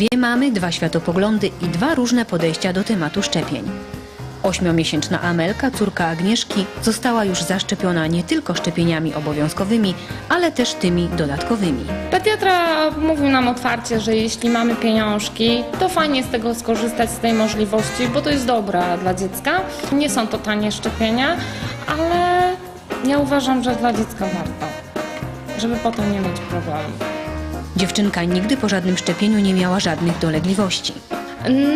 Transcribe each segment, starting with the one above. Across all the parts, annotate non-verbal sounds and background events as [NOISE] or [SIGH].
Dwie mamy, dwa światopoglądy i dwa różne podejścia do tematu szczepień. Ośmiomiesięczna Amelka, córka Agnieszki, została już zaszczepiona nie tylko szczepieniami obowiązkowymi, ale też tymi dodatkowymi. Pediatra mówił nam otwarcie, że jeśli mamy pieniążki, to fajnie z tego skorzystać, z tej możliwości, bo to jest dobra dla dziecka. Nie są to tanie szczepienia, ale ja uważam, że dla dziecka warto, żeby potem nie mieć problemu. Dziewczynka nigdy po żadnym szczepieniu nie miała żadnych dolegliwości.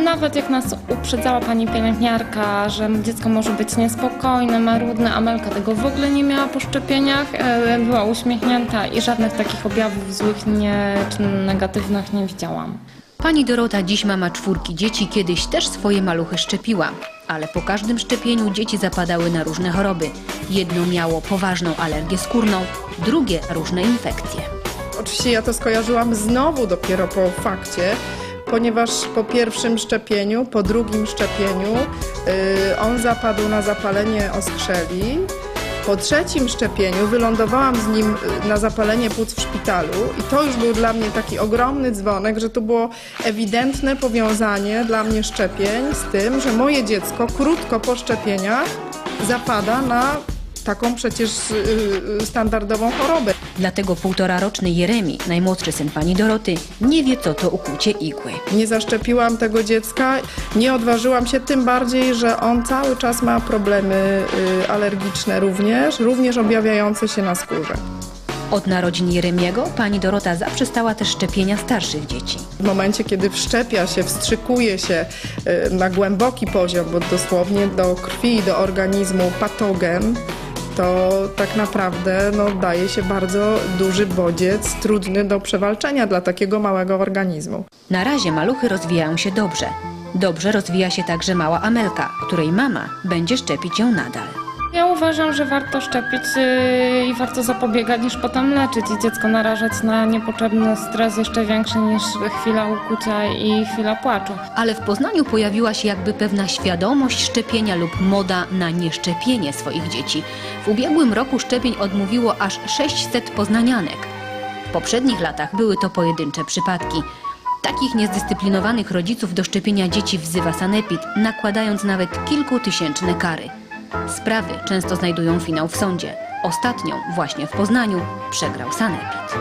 Nawet jak nas uprzedzała pani pielęgniarka, że dziecko może być niespokojne, marudne, Amelka tego w ogóle nie miała po szczepieniach, e, była uśmiechnięta i żadnych takich objawów złych nie, czy negatywnych nie widziałam. Pani Dorota dziś mama czwórki dzieci, kiedyś też swoje maluchy szczepiła. Ale po każdym szczepieniu dzieci zapadały na różne choroby. Jedno miało poważną alergię skórną, drugie różne infekcje. Oczywiście ja to skojarzyłam znowu dopiero po fakcie, ponieważ po pierwszym szczepieniu, po drugim szczepieniu yy, on zapadł na zapalenie oskrzeli. Po trzecim szczepieniu wylądowałam z nim y, na zapalenie płuc w szpitalu i to już był dla mnie taki ogromny dzwonek, że to było ewidentne powiązanie dla mnie szczepień z tym, że moje dziecko krótko po szczepieniach zapada na taką przecież y, y, standardową chorobę. Dlatego półtoraroczny Jeremi, najmłodszy syn pani Doroty, nie wie co to ukłucie igły. Nie zaszczepiłam tego dziecka, nie odważyłam się, tym bardziej, że on cały czas ma problemy y, alergiczne również, również objawiające się na skórze. Od narodzin Jeremiego pani Dorota zaprzestała też szczepienia starszych dzieci. W momencie, kiedy wszczepia się, wstrzykuje się y, na głęboki poziom, bo dosłownie do krwi, do organizmu patogen, to tak naprawdę no, daje się bardzo duży bodziec, trudny do przewalczenia dla takiego małego organizmu. Na razie maluchy rozwijają się dobrze. Dobrze rozwija się także mała Amelka, której mama będzie szczepić ją nadal. Ja uważam, że warto szczepić yy, i warto zapobiegać niż potem leczyć i dziecko narażać na niepotrzebny stres jeszcze większy niż chwila ukucia i chwila płaczu. Ale w Poznaniu pojawiła się jakby pewna świadomość szczepienia lub moda na nieszczepienie swoich dzieci. W ubiegłym roku szczepień odmówiło aż 600 poznanianek. W poprzednich latach były to pojedyncze przypadki. Takich niezdyscyplinowanych rodziców do szczepienia dzieci wzywa Sanepid, nakładając nawet kilkutysięczne kary. Sprawy często znajdują finał w sądzie. Ostatnią, właśnie w Poznaniu, przegrał Sanepid.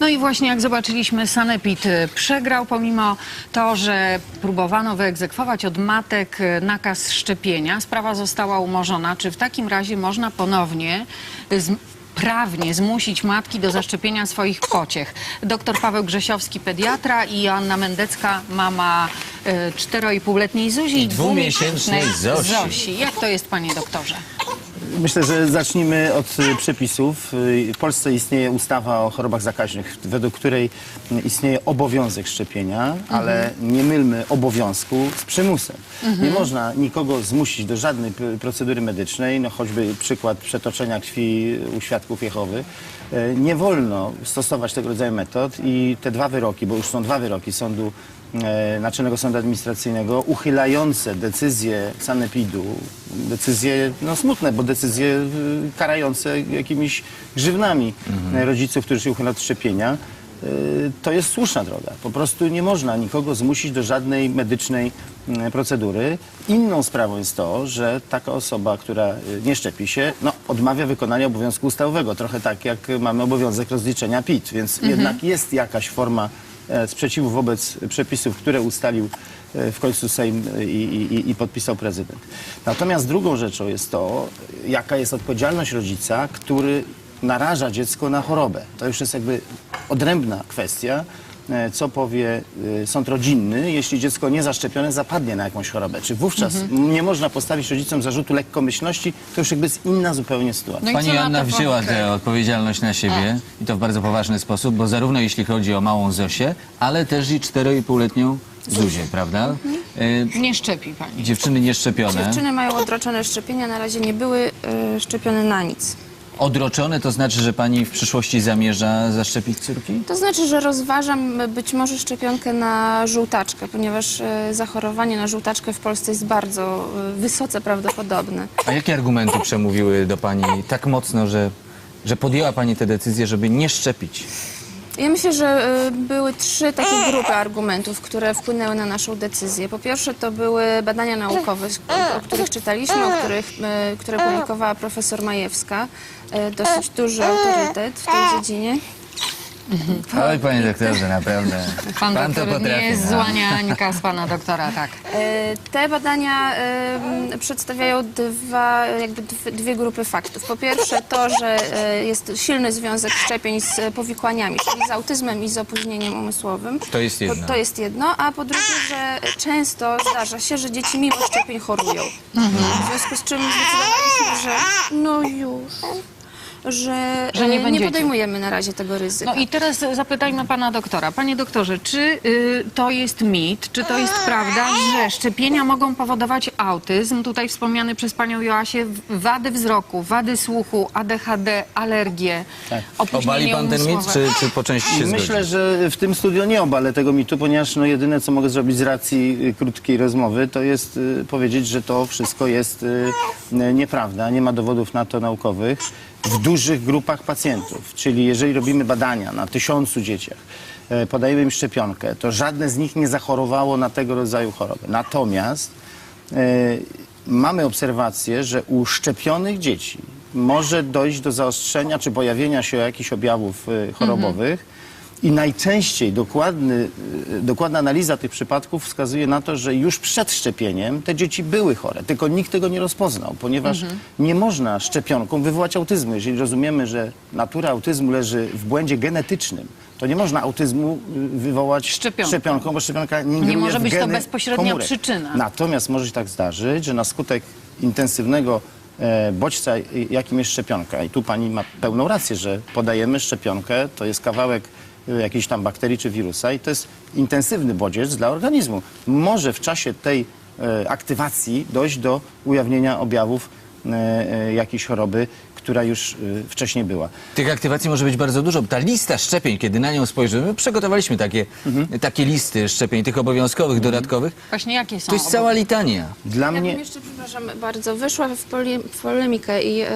No i właśnie jak zobaczyliśmy, Sanepid y, przegrał, pomimo to, że próbowano wyegzekwować od matek y, nakaz szczepienia. Sprawa została umorzona. Czy w takim razie można ponownie prawnie zmusić matki do zaszczepienia swoich pociech? Doktor Paweł Grzesiowski, pediatra i Joanna Mendecka, mama y, cztero-i-półletniej Zuzi i dwumiesięcznej Zosi. Zosi. Jak to jest, panie doktorze? Myślę, że zacznijmy od y, przepisów. Y, W Polsce istnieje ustawa o chorobach zakaźnych, według której istnieje obowiązek szczepienia, ale nie mylmy obowiązku z przymusem. Nie można nikogo zmusić do żadnej procedury medycznej, no choćby przykład przetoczenia krwi u świadków Jehowy. Y, Nie wolno stosować tego rodzaju metod i te dwa wyroki, bo już są dwa wyroki sądu e, Naczelnego Sądu Administracyjnego uchylające decyzje Sanepidu, decyzje no, smutne, bo decyzje y, karające jakimiś grzywnami e, rodziców, którzy się uchylają od szczepienia, to jest słuszna droga. Po prostu nie można nikogo zmusić do żadnej medycznej mm, procedury. Inną sprawą jest to, że taka osoba, która y, nie szczepi się, no, odmawia wykonania obowiązku ustawowego. Trochę tak jak mamy obowiązek rozliczenia PIT, więc jednak jest jakaś forma e, sprzeciwu wobec przepisów, które ustalił e, w końcu Sejm e, i, i, i podpisał prezydent. Natomiast drugą rzeczą jest to, jaka jest odpowiedzialność rodzica, który naraża dziecko na chorobę. To już jest jakby odrębna kwestia, e, co powie e, sąd rodzinny, jeśli dziecko niezaszczepione zapadnie na jakąś chorobę. Czy wówczas nie można postawić rodzicom zarzutu lekkomyślności? To już jakby jest inna zupełnie sytuacja. No Pani co na Joanna to wzięła tę odpowiedzialność na siebie i to w bardzo poważny sposób, bo zarówno jeśli chodzi o małą Zosię, ale też i czteroletnią Zuzię, prawda? Y, Nie szczepi pani. dziewczyny nieszczepione. Dziewczyny mają odroczone szczepienia, na razie nie były y, szczepione na nic. Odroczone to znaczy, że pani w przyszłości zamierza zaszczepić córki? To znaczy, że rozważam być może szczepionkę na żółtaczkę, ponieważ y, zachorowanie na żółtaczkę w Polsce jest bardzo y, wysoce prawdopodobne. A jakie argumenty przemówiły do pani tak mocno, że, że podjęła pani tę decyzję, żeby nie szczepić? Ja myślę, że y, były trzy takie grupy argumentów, które wpłynęły na naszą decyzję. Po pierwsze to były badania naukowe, o, których czytaliśmy, o których, y, które publikowała profesor Majewska. Y, Dosyć duży autorytet w tej dziedzinie. Oj, panie doktorze, naprawdę. [LAUGHS] Pan, to doktor nie potrafi, jest no. zła niańka z pana doktora, tak. E, Te badania em, przedstawiają dwa, jakby dwie, dwie grupy faktów. Po pierwsze to, że e, jest silny związek szczepień z powikłaniami, czyli z autyzmem i z opóźnieniem umysłowym. To jest jedno. To, to jest jedno, a po drugie, że często zdarza się, że dzieci mimo szczepień chorują. W związku z czym zdecydowaliśmy, że no już, że, Że nie e, będziecie. podejmujemy na razie tego ryzyka. No i teraz zapytajmy pana doktora. Panie doktorze, czy y, to jest mit, czy to jest prawda, że szczepienia mogą powodować autyzm, tutaj wspomniany przez panią Joasię, wady wzroku, wady słuchu, ADHD, alergie, Tak. Obali pan ten mit, czy, czy po części się zgodzi? Myślę, że w tym studio nie obalę tego mitu, ponieważ no, jedyne, co mogę zrobić z racji y, krótkiej rozmowy, to jest y, powiedzieć, że to wszystko jest y, nieprawda. Nie ma dowodów na to naukowych w dużych grupach pacjentów. Czyli jeżeli robimy badania na tysiącu dzieciach, y, podajemy im szczepionkę, to żadne z nich nie zachorowało na tego rodzaju choroby. Natomiast y, mamy obserwację, że u szczepionych dzieci może dojść do zaostrzenia czy pojawienia się jakichś objawów y, chorobowych. I najczęściej dokładny, y, dokładna analiza tych przypadków wskazuje na to, że już przed szczepieniem te dzieci były chore, tylko nikt tego nie rozpoznał, ponieważ nie można szczepionką wywołać autyzmu. Jeżeli rozumiemy, że natura autyzmu leży w błędzie genetycznym, to nie można autyzmu y, wywołać Szczepionką. szczepionką bo szczepionka nie ingeruje może być to bezpośrednia komórek. przyczyna. Natomiast może się tak zdarzyć, że na skutek intensywnego e, bodźca, y, jakim jest szczepionka, i tu pani ma pełną rację, że podajemy szczepionkę, to jest kawałek jakiejś tam bakterii czy wirusa i to jest intensywny bodziec dla organizmu. Może w czasie tej e, aktywacji dojść do ujawnienia objawów jakiejś choroby, która już y, wcześniej była. Tych aktywacji może być bardzo dużo. Ta lista szczepień, kiedy na nią spojrzymy, my przygotowaliśmy takie, Mhm. takie listy szczepień, tych obowiązkowych, dodatkowych. Właśnie jakie są? To jest cała litania. Dla Ja mnie... bym jeszcze, przepraszam bardzo, wyszła w, pole, w polemikę i e,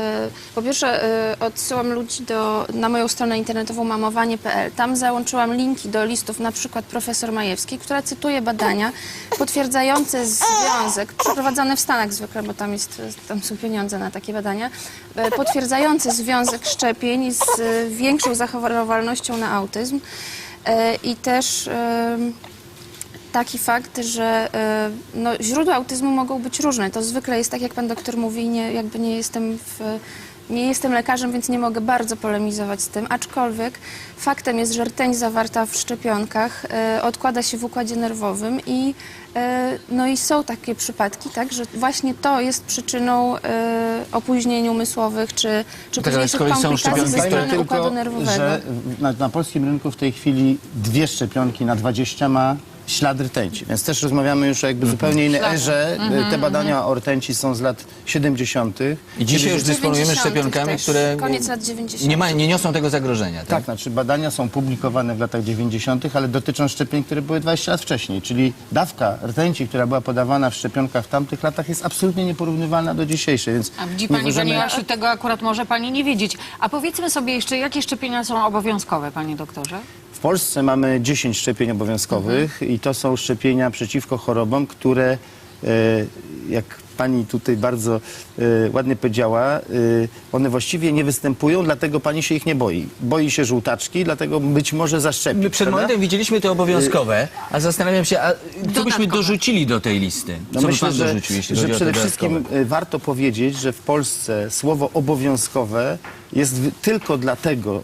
po pierwsze e, odsyłam ludzi do, na moją stronę internetową mamowanie.pl. Tam załączyłam linki do listów na przykład profesor Majewskiej, która cytuje badania potwierdzające związek, przeprowadzone w Stanach zwykle, bo tam, jest, tam są pieniądze na takie badania, e, potwierdzające związek szczepień z e, większą zachorowalnością na autyzm e, i też... Taki fakt, że no, źródła autyzmu mogą być różne. To zwykle jest tak, jak pan doktor mówi, nie, jakby nie jestem w, nie jestem lekarzem, więc nie mogę bardzo polemizować z tym, aczkolwiek faktem jest, że rtęć zawarta w szczepionkach e, odkłada się w układzie nerwowym i, e, no i są takie przypadki, tak, że właśnie to jest przyczyną e, opóźnień umysłowych czy, czy Tak, późniejszych komplikacji szczepionki, ze strony układu nerwowego. że na, na polskim rynku w tej chwili dwie szczepionki na 20 ma ślad rtęci, więc też rozmawiamy już o jakby Mhm. zupełnie innej erze. Te badania o rtęci są z lat 70. I dzisiaj już dysponujemy 90. szczepionkami, też, które koniec lat 90. nie, ma, nie niosą tego zagrożenia. Tak? Tak, znaczy badania są publikowane w latach 90., ale dotyczą szczepień, które były 20 lat wcześniej. Czyli dawka rtęci, która była podawana w szczepionkach w tamtych latach jest absolutnie nieporównywalna do dzisiejszej, więc A widzi nie pani, możemy... pani Joasiu, tego akurat może pani nie wiedzieć. A powiedzmy sobie jeszcze, jakie szczepienia są obowiązkowe, panie doktorze? W Polsce mamy 10 szczepień obowiązkowych i to są szczepienia przeciwko chorobom, które, jak pani tutaj bardzo e, ładnie powiedziała, e, one właściwie nie występują, dlatego pani się ich nie boi. Boi się żółtaczki, dlatego być może zaszczepi. My przed prawda? momentem widzieliśmy te obowiązkowe, a zastanawiam się, a co byśmy dorzucili do tej listy? No Co by myślę, że, dorzucił, jeśli że przede wszystkim warto powiedzieć, że w Polsce słowo obowiązkowe jest tylko dlatego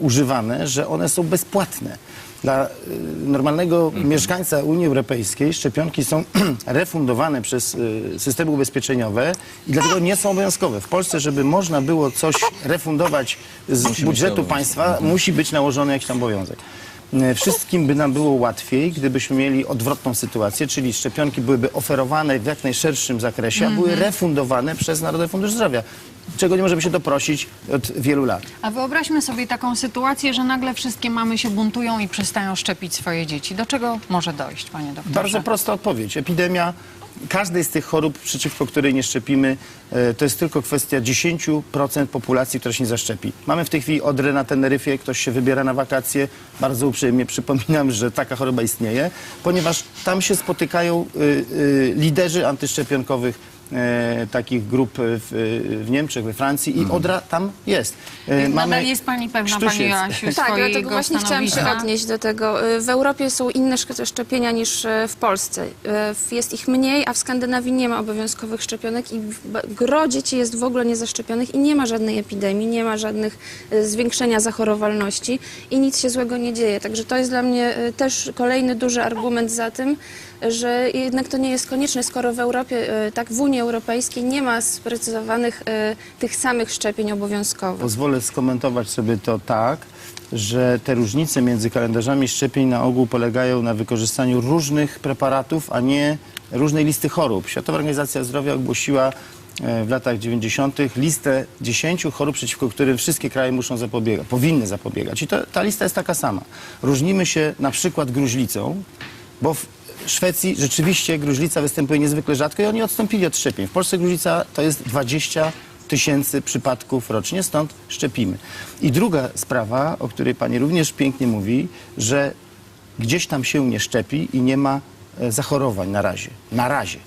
używane, że one są bezpłatne. Dla y, normalnego Mhm. mieszkańca Unii Europejskiej szczepionki są [CLEARS THROAT] refundowane przez y, systemy ubezpieczeniowe i dlatego nie są obowiązkowe. W Polsce, żeby można było coś refundować z Musi budżetu państwa, musi być nałożony jakiś tam obowiązek. E, Wszystkim by nam było łatwiej, gdybyśmy mieli odwrotną sytuację, czyli szczepionki byłyby oferowane w jak najszerszym zakresie, a były refundowane przez Narodowy Fundusz Zdrowia. Czego nie możemy się doprosić od wielu lat. A wyobraźmy sobie taką sytuację, że nagle wszystkie mamy się buntują i przestają szczepić swoje dzieci. Do czego może dojść, panie doktorze? Bardzo prosta odpowiedź. Epidemia każdej z tych chorób, przeciwko której nie szczepimy, e, to jest tylko kwestia 10% populacji, która się nie zaszczepi. Mamy w tej chwili Odrę na Teneryfie, ktoś się wybiera na wakacje. Bardzo uprzejmie [LAUGHS] przypominam, że taka choroba istnieje, ponieważ tam się spotykają y, y, liderzy antyszczepionkowych e, takich grup w, w Niemczech, we Francji i Odra tam jest. E, Nadal jest pani pewna, Krztuś pani. Joasiu, Tak, swojego dlatego właśnie chciałam się stanowiska? odnieść do tego. Y, W Europie są inne szk- szczepienia niż y, w Polsce. Y, w- Jest ich mniej, a w Skandynawii nie ma obowiązkowych szczepionek i w- b- gro dzieci jest w ogóle niezaszczepionych i nie ma żadnej epidemii, nie ma żadnych y, zwiększenia zachorowalności i nic się złego nie dzieje. Także to jest dla mnie y, też kolejny duży argument za tym, że jednak to nie jest konieczne, skoro w Europie, y, tak w Unii Europejskiej nie ma sprecyzowanych y, tych samych szczepień obowiązkowych. Pozwolę skomentować sobie to tak, że te różnice między kalendarzami szczepień na ogół polegają na wykorzystaniu różnych preparatów, a nie różnej listy chorób. Światowa Organizacja Zdrowia ogłosiła e, w latach 90. listę 10 chorób, przeciwko którym wszystkie kraje muszą zapobiegać, powinny zapobiegać. I to, ta lista jest taka sama. Różnimy się na przykład gruźlicą, bo w Szwecji rzeczywiście gruźlica występuje niezwykle rzadko i oni odstąpili od szczepień. W Polsce gruźlica to jest 20 tysięcy przypadków rocznie, stąd szczepimy. I druga sprawa, o której pani również pięknie mówi, że gdzieś tam się nie szczepi i nie ma e, zachorowań na razie. Na razie.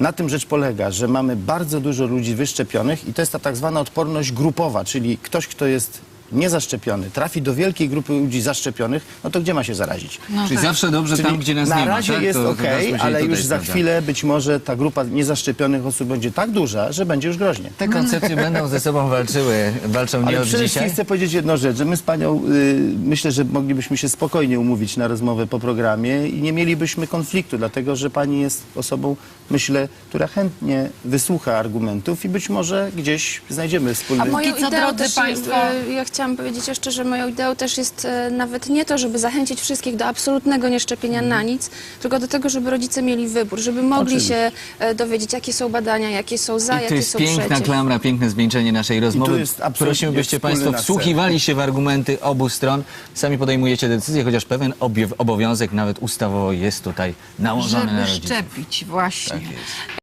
Na tym rzecz polega, że mamy bardzo dużo ludzi wyszczepionych i to jest ta tak zwana odporność grupowa, czyli ktoś, kto jest niezaszczepiony, trafi do wielkiej grupy ludzi zaszczepionych, no to gdzie ma się zarazić? No Czyli tak. zawsze dobrze Czyli tam, gdzie nas na nie ma. razie tak? jest To ok, ale już za chwilę być może ta grupa niezaszczepionych osób będzie tak duża, że będzie już groźnie. Te koncepcje będą ze sobą walczyły, walczą nie Ale od przede dzisiaj. wszystkim chcę powiedzieć jedną rzecz, że my z panią y, myślę, że moglibyśmy się spokojnie umówić na rozmowę po programie i nie mielibyśmy konfliktu, dlatego że pani jest osobą, myślę, która chętnie wysłucha argumentów i być może gdzieś znajdziemy wspólny... A moją co, ideą drodzy też, państwo- e, ja chciałam powiedzieć jeszcze, że moją ideą też jest e, nawet nie to, żeby zachęcić wszystkich do absolutnego nieszczepienia na nic, tylko do tego, żeby rodzice mieli wybór, żeby mogli Oczywiście. się e, dowiedzieć, jakie są badania, jakie są za, I to jakie jest są piękna przeciw. klamra, piękne zwieńczenie naszej rozmowy. jest absolutnie Prosimy, byście wspólny Państwo wsłuchiwali się w argumenty obu stron. Sami podejmujecie decyzję, chociaż pewien obie- obowiązek nawet ustawowo jest tutaj nałożony na Żeby rodziców. szczepić, właśnie. Tak jest.